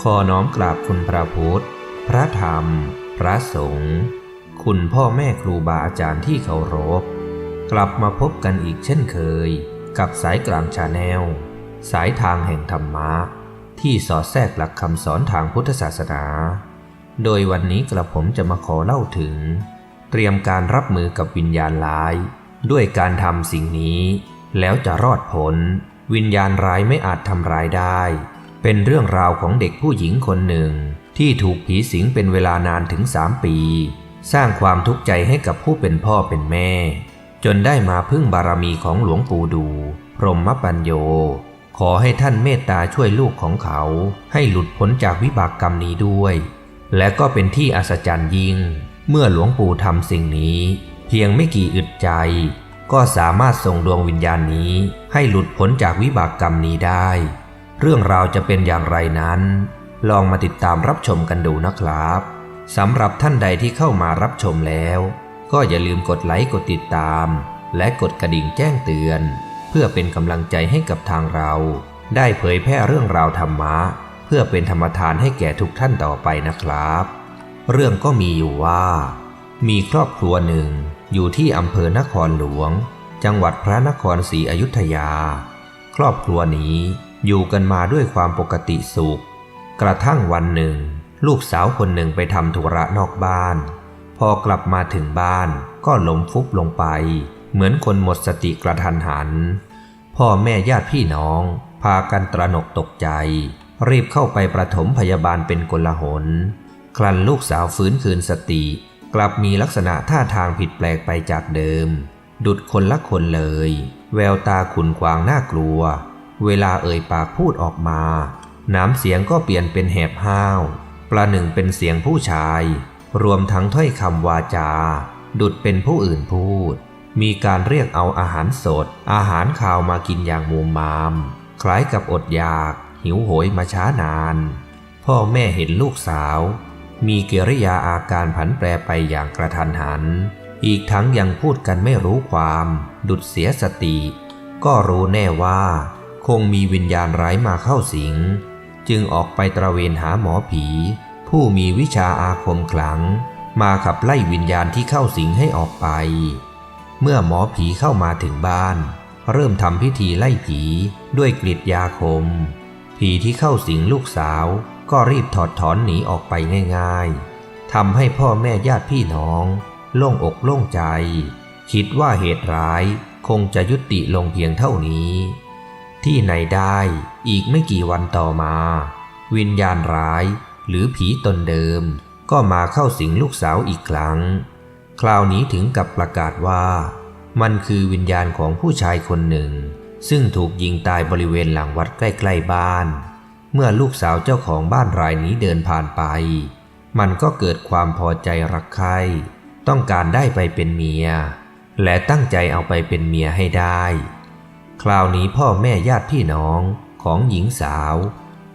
ขอน้อมกราบคุณพระพุทธ พระธรรม พระสงฆ์ คุณพ่อแม่ครูบาอาจารย์ที่เคารพ กลับมาพบกันอีกเช่นเคย กับสายกลางชาแนล สายทางแห่งธรรมะ ที่สอดแทรกหลักคำสอนทางพุทธศาสนา โดยวันนี้กระผมจะมาขอเล่าถึง เตรียมการรับมือกับวิญญาณร้าย ด้วยการทำสิ่งนี้ แล้วจะรอดพ้น วิญญาณร้ายไม่อาจทำร้ายได้ เป็นเรื่องราวของเด็กผู้หญิงคนหนึ่ง ที่ถูกผีสิงเป็นเวลานานถึงสามปี สร้างความทุกข์ใจให้กับผู้เป็นพ่อเป็นแม่ จนได้มาพึ่งบารมีของหลวงปู่ดู พรหมปัญโย ขอให้ท่านเมตตาช่วยลูกของเขา ให้หลุดพ้นจากวิบากกรรมนี้ด้วย และก็เป็นที่อัศจรรย์ยิ่ง เมื่อหลวงปู่ทำสิ่งนี้ เพียงไม่กี่อึดใจ ก็สามารถส่งดวงวิญญาณนี้ ให้หลุดพ้นจากวิบากกรรมนี้ได้ เรื่องราวจะเป็นอย่างไรนั้น ลองมาติดตามรับชมกันดูนะครับสำหรับท่านใดที่เข้ามารับชมแล้ว ก็อย่าลืมกดไลค์กดติดตาม และกดกระดิ่งแจ้งเตือน เพื่อเป็นกำลังใจให้กับทางเรา ได้เผยแพร่เรื่องราวธรรมะ เพื่อเป็นธรรมทานให้แก่ทุกท่านต่อไปนะครับ เรื่องก็มีอยู่ว่า มีครอบครัวหนึ่งอยู่ที่อำเภอนครหลวง จังหวัดพระนครศรีอยุธยา ครอบครัวนี้ อยู่กันมาด้วยความปกติสุข กระทั่งวันหนึ่ง ลูกสาวคนหนึ่งไปทำธุระนอกบ้าน พอกลับมาถึงบ้านก็ล้มฟุบลงไป เหมือนคนหมดสติกระทันหัน พ่อแม่ญาติพี่น้อง พากันตระหนกตกใจ รีบเข้าไปประถมพยาบาลเป็นกลหนคลันลูกสาวฟื้นคืนสติ กลับมีลักษณะท่าทางผิดแปลกไปจากเดิม ดุดคนละคนเลย แววตาขุนขวางน่ากลัว เวลาเอ่ยปากพูดออกมา น้ำเสียงก็เปลี่ยนเป็นแหบห้าว ประหนึ่งเป็นเสียงผู้ชาย รวมทั้งถ้อยคำวาจา ดุดเป็นผู้อื่นพูด มีการเรียกเอาอาหารสด อาหารข่าวมากินอย่างมูมมาม คล้ายกับอดอยาก หิวโหยมาช้านาน พ่อแม่เห็นลูกสาว มีกิริยาอาการผันแปรไปอย่างกระทันหัน อีกทั้งยังพูดกันไม่รู้ความ ดุดเสียสติ ก็รู้แน่ว่า คงมีวิญญาณร้ายมาเข้าสิง จึงออกไปตระเวนหาหมอผี ผู้มีวิชาอาคมขลัง มาขับไล่วิญญาณที่เข้าสิงให้ออกไป เมื่อหมอผีเข้ามาถึงบ้าน เริ่มทำพิธีไล่ผีด้วยกฤษยาคม ผีที่เข้าสิงลูกสาวก็รีบถอดถอนหนีออกไปง่ายๆทำให้พ่อแม่ญาติพี่น้อง โล่งอกโล่งใจ คิดว่าเหตุร้ายคงจะยุติลงเพียงเท่านี้ ที่ไหนได้อีกไม่กี่วันต่อมา วิญญาณร้ายหรือผีตนเดิม ก็มาเข้าสิงลูกสาวอีกครั้ง คราวนี้ถึงกับประกาศว่า มันคือวิญญาณของผู้ชายคนหนึ่ง ซึ่งถูกยิงตายบริเวณหลังวัดใกล้ๆบ้าน เมื่อลูกสาวเจ้าของบ้านรายนี้เดินผ่านไป มันก็เกิดความพอใจรักใคร่ต้องการได้ไปเป็นเมีย และตั้งใจเอาไปเป็นเมียให้ได้ คราวนี้พ่อแม่ญาติพี่น้องของหญิงสาว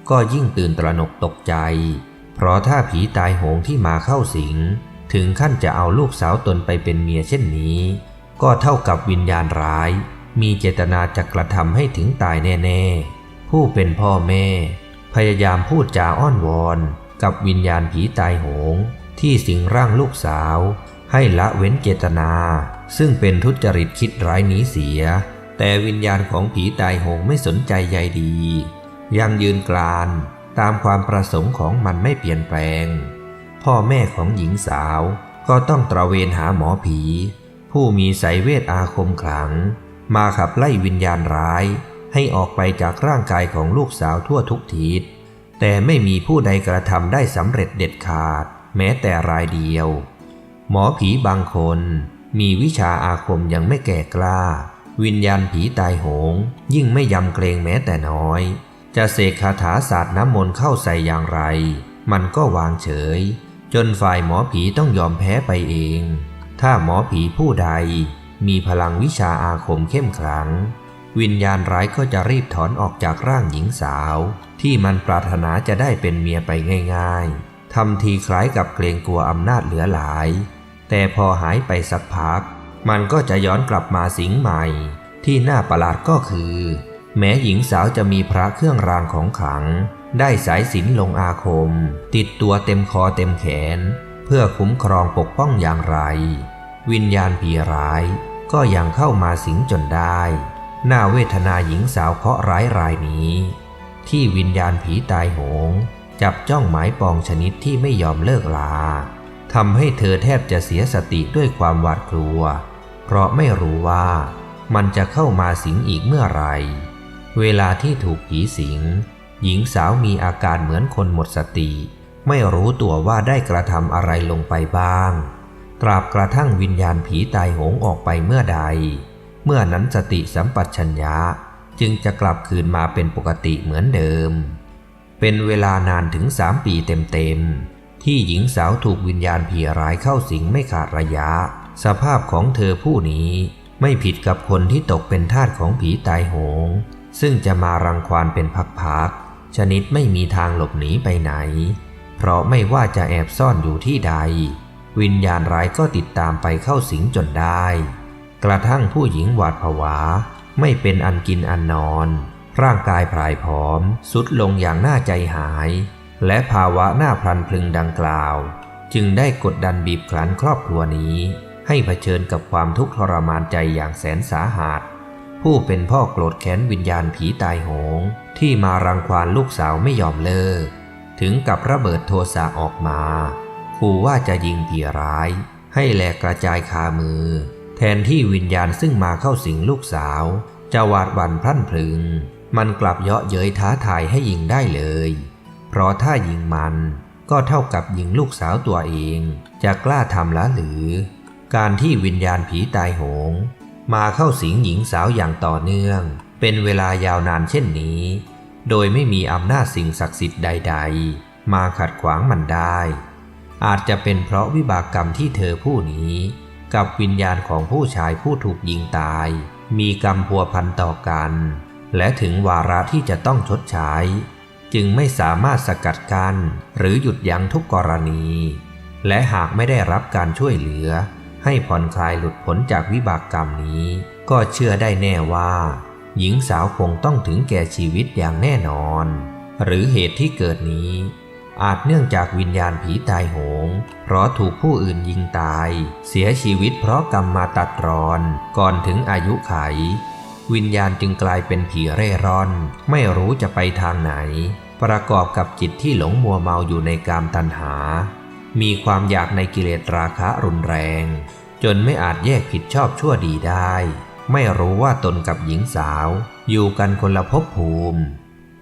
ก็ยิ่งตื่นตระหนกตกใจ เพราะถ้าผีตายโหงที่มาเข้าสิง ถึงขั้นจะเอาลูกสาวตนไปเป็นเมียเช่นนี้ ก็เท่ากับวิญญาณร้าย มีเจตนาจะกระทำให้ถึงตายแน่ๆ ผู้เป็นพ่อแม่ พยายามพูดจาอ้อนวอน กับวิญญาณผีตายโหง ที่สิงร่างลูกสาว ให้ละเว้นเจตนา ซึ่งเป็นทุจริตคิดร้ายนี้เสีย แต่วิญญาณของผีตายโหงไม่สนใจใยดี ยังยืนกรานตามความประสงค์ของมันไม่เปลี่ยนแปลง พ่อแม่ของหญิงสาวก็ต้องตระเวนหาหมอผี ผู้มีสายเวทอาคมขลัง มาขับไล่วิญญาณร้าย ให้ออกไปจากร่างกายของลูกสาวทั่วทุกทิศแต่ไม่มีผู้ใดกระทำได้สำเร็จเด็ดขาด แม้แต่รายเดียว หมอผีบางคนมีวิชาอาคมยังไม่แก่กล้า วิญญาณผีตายโหง ยิ่งไม่ยำเกรงแม้แต่น้อย จะเสกคาถาศาสตร์น้ำมนต์เข้าใส่อย่างไร มันก็วางเฉย จนฝ่ายหมอผีต้องยอมแพ้ไปเอง ถ้าหมอผีผู้ใด มีพลังวิชาอาคมเข้มขลัง วิญญาณร้ายก็จะรีบถอนออกจากร่างหญิงสาว ที่มันปรารถนาจะได้เป็นเมียไปง่าย ๆทำทีคล้ายกับเกรงกลัวอำนาจเหลือหลาย แต่พอหายไปสักพัก มันก็จะย้อนกลับมาสิงใหม่ ที่น่าประหลาดก็คือ แม้หญิงสาวจะมีพระเครื่องรางของขลัง ได้สายสิญจนลงอาคม ติดตัวเต็มคอเต็มแขน เพื่อคุ้มครองปกป้องอย่างไร วิญญาณผีร้ายก็ยังเข้ามาสิงจนได้ น่าเวทนาหญิงสาวเคราะร้ายรายนี้ ที่วิญญาณผีตายโหง จับจ้องหมายปองชนิดที่ไม่ยอมเลิกลาทำให้เธอแทบจะเสียสติด้วยความหวาดกลัว เพราะไม่รู้ว่ามันจะเข้ามาสิงอีกเมื่อไร เวลาที่ถูกผีสิง หญิงสาวมีอาการเหมือนคนหมดสติ ไม่รู้ตัวว่าได้กระทำอะไรลงไปบ้าง ตราบกระทั่งวิญญาณผีตายโหงออกไปเมื่อใด เมื่อนั้นสติสัมปชัญญะจึงจะกลับคืนมาเป็นปกติเหมือนเดิม เป็นเวลานานถึงสามปีเต็มๆ ที่หญิงสาวถูกวิญญาณผีร้ายเข้าสิงไม่ขาดระยะ สภาพของเธอผู้นี้ไม่ผิดกับคนที่ตกเป็นทาสของผีตายโหง ซึ่งจะมารังควานเป็นพักๆ ชนิดไม่มีทางหลบหนีไปไหน เพราะไม่ว่าจะแอบซ่อนอยู่ที่ใด วิญญาณร้ายก็ติดตามไปเข้าสิงจนได้ กระทั่งผู้หญิงหวาดผวา ไม่เป็นอันกินอันนอน ร่างกายพรายผอมสุดลงอย่างน่าใจหาย และภาวะหน้าพลันพลึงดังกล่าว จึงได้กดดันบีบคั้นครอบครัวนี้ ให้เผชิญกับความทุกข์ทรมานใจอย่างแสนสาหัสผู้เป็นพ่อโกรธแค้นวิญญาณผีตายโหง ที่มารังควานลูกสาวไม่ยอมเลิก ถึงกับระเบิดโทสะออกมาขู่ว่าจะยิงผีร้าย ให้แหลกกระจายคามือ แทนที่วิญญาณซึ่งมาเข้าสิงลูกสาว จะหวาดหวั่นพลั่นพลึง มันกลับเยาะเย้ยท้าทายให้ยิงได้เลย เพราะถ้ายิงมันก็เท่ากับยิงลูกสาวตัวเอง จะกล้าทำละหรือ การที่วิญญาณผีตายโหง มาเข้าสิงหญิงสาวอย่างต่อเนื่อง เป็นเวลายาวนานเช่นนี้ โดยไม่มีอำนาจสิ่งศักดิ์สิทธิ์ใด ๆ มาขัดขวางมันได้ อาจจะเป็นเพราะวิบากกรรมที่เธอผู้นี้ กับวิญญาณของผู้ชายผู้ถูกยิงตาย มีกรรมพัวพันต่อกัน และถึงวาระที่จะต้องชดใช้ จึงไม่สามารถสกัดกัน้นหรือหยุดยั้งทุกกรณี และหากไม่ได้รับการช่วยเหลือ ให้ผ่อนคลายหลุดพ้นจากวิบากกรรมนี้ ก็เชื่อได้แน่ว่า หญิงสาวคงต้องถึงแก่ชีวิตอย่างแน่นอน หรือเหตุที่เกิดนี้ อาจเนื่องจากวิญญาณผีตายโหง เพราะถูกผู้อื่นยิงตาย เสียชีวิตเพราะกรรมมาตัดรอนก่อนถึงอายุไข วิญญาณจึงกลายเป็นผีเร่ร่อน ไม่รู้จะไปทางไหน ประกอบกับจิตที่หลงมัวเมาอยู่ในกามตัณหา มีความอยากในกิเลสราคะรุนแรง จนไม่อาจแยกผิดชอบชั่วดีได้ ไม่รู้ว่าตนกับหญิงสาว อยู่กันคนละภพภูมิ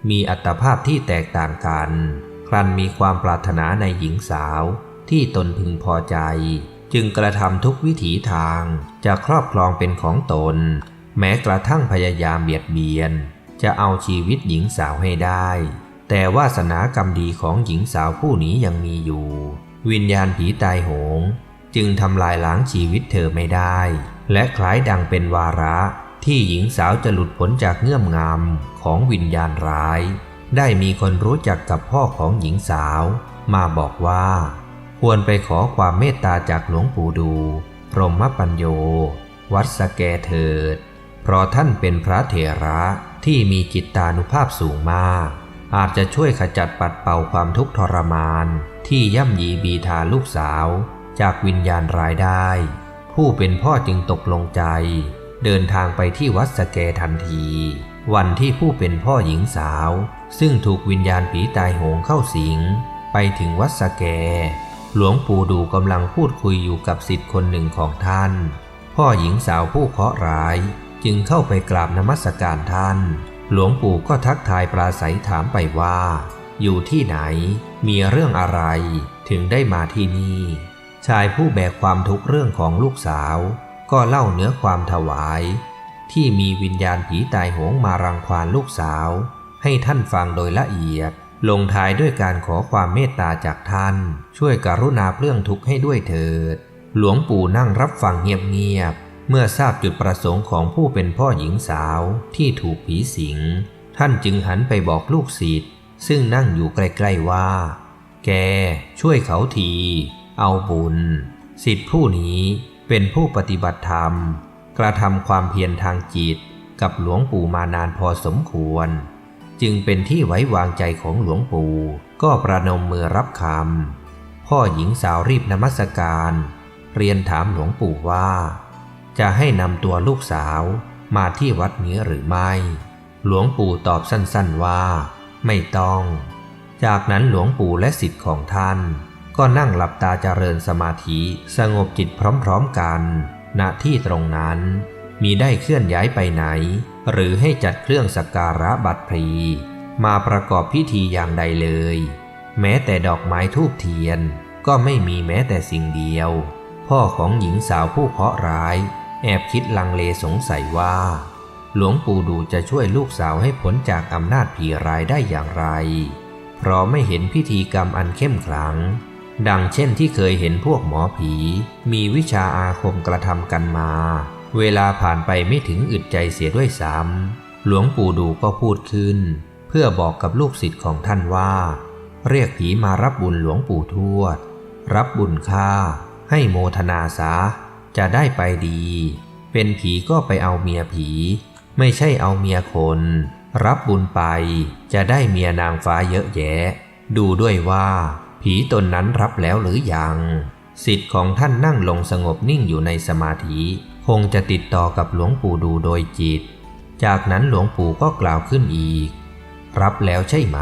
มีอัตภาพที่แตกต่างกัน ครั้นมีความปรารถนาในหญิงสาว ที่ตนพึงพอใจ จึงกระทำทุกวิถีทางจะครอบครองเป็นของตน แม้กระทั่งพยายามเบียดเบียน จะเอาชีวิตหญิงสาวให้ได้ แต่วาสนากรรมดีของหญิงสาวผู้นี้ยังมีอยู่ วิญญาณผีตายโหง จึงทำลายล้างชีวิตเธอไม่ได้ และคล้ายดังเป็นวาระที่หญิงสาวจะหลุดพ้นจากเงื่อมงำของวิญญาณร้าย ได้มีคนรู้จักกับพ่อของหญิงสาว มาบอกว่า ควรไปขอความเมตตาจากหลวงปู่ดู พรหมปัญโย วัดสแกเถิด เพราะท่านเป็นพระเถระที่มีจิตตานุภาพสูงมาก อาจจะช่วยขจัดปัดเป่าความทุกข์ทรมาน ที่ย่ำยีบีทาลูกสาว จากวิญญาณรายได้ ผู้เป็นพ่อจึงตกลงใจ เดินทางไปที่วัดสแกทันที วันที่ผู้เป็นพ่อหญิงสาว ซึ่งถูกวิญญาณผีตายโหงเข้าสิง ไปถึงวัดสแก หลวงปู่ดูกำลังพูดคุยอยู่กับสิทธิ์คนหนึ่งของท่าน พ่อหญิงสาวผู้เคราะห์ร้ายจึงเข้าไปกราบนมัสการท่าน หลวงปู่ก็ทักทายปราศัยถามไปว่า อยู่ที่ไหน มีเรื่องอะไร ถึงได้มาที่นี่ ชายผู้แบกความทุกข์เรื่องของลูกสาว ก็เล่าเนื้อความถวาย ที่มีวิญญาณผีตายโหงมารังควานลูกสาว ให้ท่านฟังโดยละเอียด ลงท้ายด้วยการขอความเมตตาจากท่าน ช่วยกรุณาเปลื้องทุกข์ให้ด้วยเถิด หลวงปู่นั่งรับฟังเงียบๆ เมื่อทราบจุดประสงค์ของผู้เป็นพ่อหญิงสาวที่ถูกผีสิง ท่านจึงหันไปบอกลูกศิษย์ซึ่งนั่งอยู่ใกล้ๆว่า แกช่วยเขาที เอาบุญสิทธิผู้นี้เป็นผู้ปฏิบัติธรรม กระทำความเพียรทางจิตกับหลวงปู่มานานพอสมควร จึงเป็นที่ไว้วางใจของหลวงปู่ก็ประนมมือรับคำพ่อหญิงสาวรีบนมัสการ เรียนถามหลวงปู่ว่า จะให้นำตัวลูกสาวมาที่วัดนี้หรือไม่ หลวงปู่ตอบสั้นๆว่า ไม่ต้อง จากนั้นหลวงปู่และสิทธิ์ของท่าน ก็นั่งหลับตาเจริญสมาธิสงบจิตพร้อมๆกัน ณที่ตรงนั้น มีได้เคลื่อนย้ายไปไหน หรือให้จัดเครื่องสักการะบัตรพรีมาประกอบพิธีอย่างใดเลย แม้แต่ดอกไม้ทูบเทียน ก็ไม่มีแม้แต่สิ่งเดียว พ่อของหญิงสาวผู้เคราะห์ร้าย แอบคิดลังเลสงสัยว่า หลวงปู่ดูจะช่วยลูกสาวให้พ้นจากอำนาจผีร้ายได้อย่างไร เพราะไม่เห็นพิธีกรรมอันเข้มขลัง ดังเช่นที่เคยเห็นพวกหมอผี มีวิชาอาคมกระทำกันมา เวลาผ่านไปไม่ถึงอึดใจเสียด้วยซ้ำหลวงปู่ดูก็พูดขึ้น เพื่อบอกกับลูกศิษย์ของท่านว่า เรียกผีมารับบุญหลวงปู่ทวด รับบุญค่าให้โมทนาซะ จะได้ไปดี เป็นผีก็ไปเอาเมียผี ไม่ใช่เอาเมียคน รับบุญไปจะได้เมียนางฟ้าเยอะแยะ ดูด้วยว่า ผีตนนั้นรับแล้วหรือยังสิทธิ์ของท่านนั่งลงสงบนิ่งอยู่ในสมาธิ คงจะติดต่อกับหลวงปู่ดูโดยจิต จากนั้นหลวงปู่ก็กล่าวขึ้นอีก รับแล้วใช่ไหม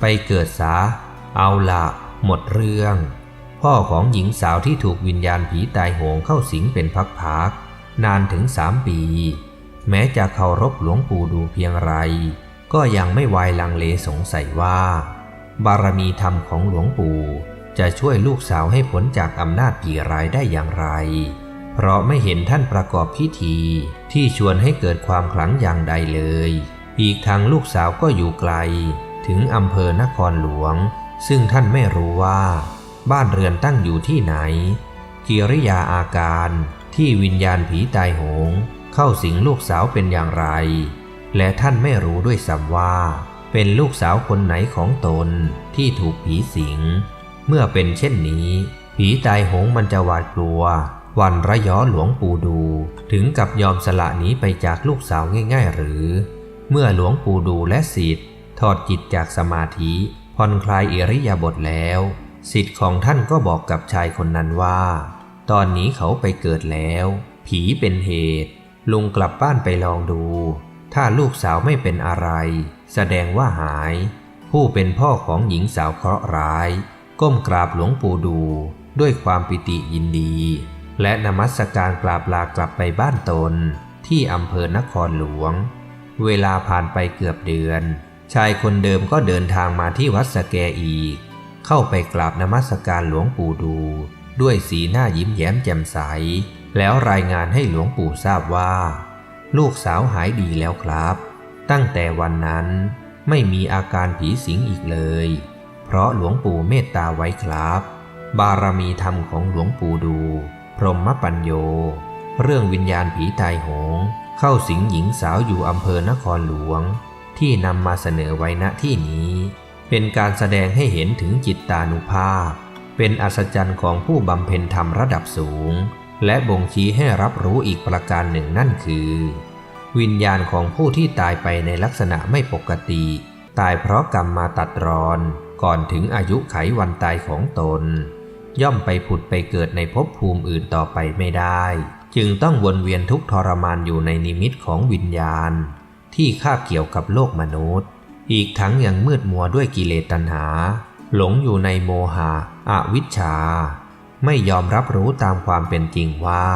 ไปเกิดซะเอาละหมดเรื่อง พ่อของหญิงสาวที่ถูกวิญญาณผีตายโหงเข้าสิงเป็นพักๆนานถึงสามปี แม้จะเคารพหลวงปู่ดูเพียงไร ก็ยังไม่วายลังเลสงสัยว่า บารมีธรรมของหลวงปู่ จะช่วยลูกสาวให้พ้นจากอำนาจผีร้ายได้อย่างไร เพราะไม่เห็นท่านประกอบพิธีที่ชวนให้เกิดความขลังอย่างใดเลย อีกทางลูกสาวก็อยู่ไกล ถึงอำเภอนครหลวง ซึ่งท่านไม่รู้ว่า บ้านเรือนตั้งอยู่ที่ไหน กิริยาอาการที่วิญญาณผีตายโหง เข้าสิงลูกสาวเป็นอย่างไร และท่านไม่รู้ด้วยซ้ำว่า เป็นลูกสาวคนไหนของตนที่ถูกผีสิง เมื่อเป็นเช่นนี้ ผีตายโหงมันจะหวาดกลัว วันระยอหลวงปู่ดู ถึงกับยอมสละหนีไปจากลูกสาวง่ายๆ หรือ เมื่อหลวงปู่ดูและสิทธิ์ถอดจิตจากสมาธิผ่อนคลายอิริยาบถแล้ว สิทธิ์ของท่านก็บอกกับชายคนนั้นว่า ตอนนี้เขาไปเกิดแล้ว ผีเป็นเหตุ ลุงกลับบ้านไปลองดู ถ้าลูกสาวไม่เป็นอะไร แสดงว่าหาย ผู้เป็นพ่อของหญิงสาวเคราะห์ร้าย ก้มกราบหลวงปู่ดู ด้วยความปิติยินดี และนมัสการกราบลากลับไปบ้านตน ที่อำเภอนครหลวง เวลาผ่านไปเกือบเดือน ชายคนเดิมก็เดินทางมาที่วัดสแกอีก เข้าไปกราบนมัสการหลวงปู่ดู ด้วยสีหน้ายิ้มแย้มแจ่มใส แล้วรายงานให้หลวงปู่ทราบว่า ลูกสาวหายดีแล้วครับ ตั้งแต่วันนั้นไม่มีอาการผีสิงอีกเลย เพราะหลวงปู่เมตตาไว้ครับ บารมีธรรมของหลวงปู่ดู พรหมปัญโย เรื่องวิญญาณผีตายโหง เข้าสิงหญิงสาวอยู่อำเภอนครหลวง ที่นำมาเสนอไว้ณที่นี้ เป็นการแสดงให้เห็นถึงจิตตานุภาพ เป็นอัศจรรย์ของผู้บำเพ็ญธรรมระดับสูง และบ่งชี้ให้รับรู้อีกประการหนึ่งนั่นคือ วิญญาณของผู้ที่ตายไปในลักษณะไม่ปกติ ตายเพราะกรรมมาตัดรอน ก่อนถึงอายุไขวันตายของตน ย่อมไปผุดไปเกิดในภพภูมิอื่นต่อไปไม่ได้ จึงต้องวนเวียนทุกทรมานอยู่ในนิมิตของวิญญาณ ที่คาบเกี่ยวกับโลกมนุษย์ อีกทั้งยังมืดมัวด้วยกิเลสตัณหา หลงอยู่ในโมหะอวิชชา ไม่ยอมรับรู้ตามความเป็นจริงว่า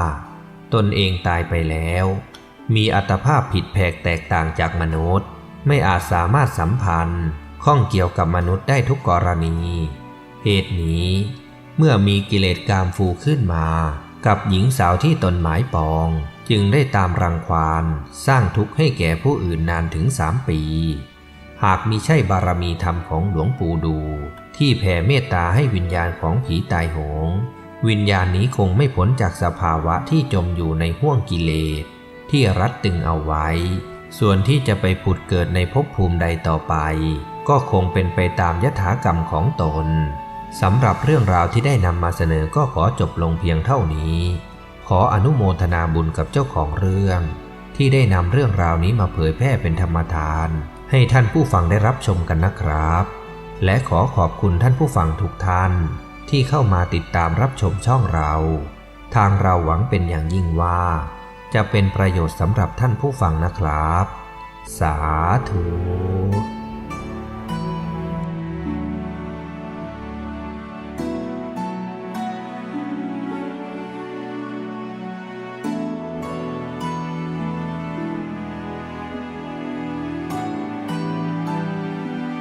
ตนเองตายไปแล้ว มีอัตภาพผิดแผกแตกต่างจากมนุษย์ ไม่อาจสามารถสัมพันธ์ข้องเกี่ยวกับมนุษย์ได้ทุกกรณี เหตุนี้ เมื่อมีกิเลสกามฟูขึ้นมา กับหญิงสาวที่ตนหมายปอง จึงได้ตามรังควานสร้างทุกข์ให้แก่ผู้อื่นนานถึงสามปี หากมิใช่บารมีธรรมของหลวงปู่ดู ที่แผ่เมตตาให้วิญญาณของผีตายโหง วิญญาณนี้คงไม่พ้นจากสภาวะที่จมอยู่ในห้วงกิเลส ที่รัดตึงเอาไว้ ส่วนที่จะไปผุดเกิดในภพภูมิใดต่อไป ก็คงเป็นไปตามยถากรรมของตนสำหรับเรื่องราวที่ได้นำมาเสนอก็ขอจบลงเพียงเท่านี้ ขออนุโมทนาบุญกับเจ้าของเรื่อง ที่ได้นำเรื่องราวนี้มาเผยแพร่เป็นธรรมทาน ให้ท่านผู้ฟังได้รับชมกันนะครับ และขอขอบคุณท่านผู้ฟังทุกท่านที่เข้ามาติดตามรับชมช่องเรา ทางเราหวังเป็นอย่างยิ่งว่า จะเป็นประโยชน์สำหรับท่านผู้ฟังนะครับ สาธุ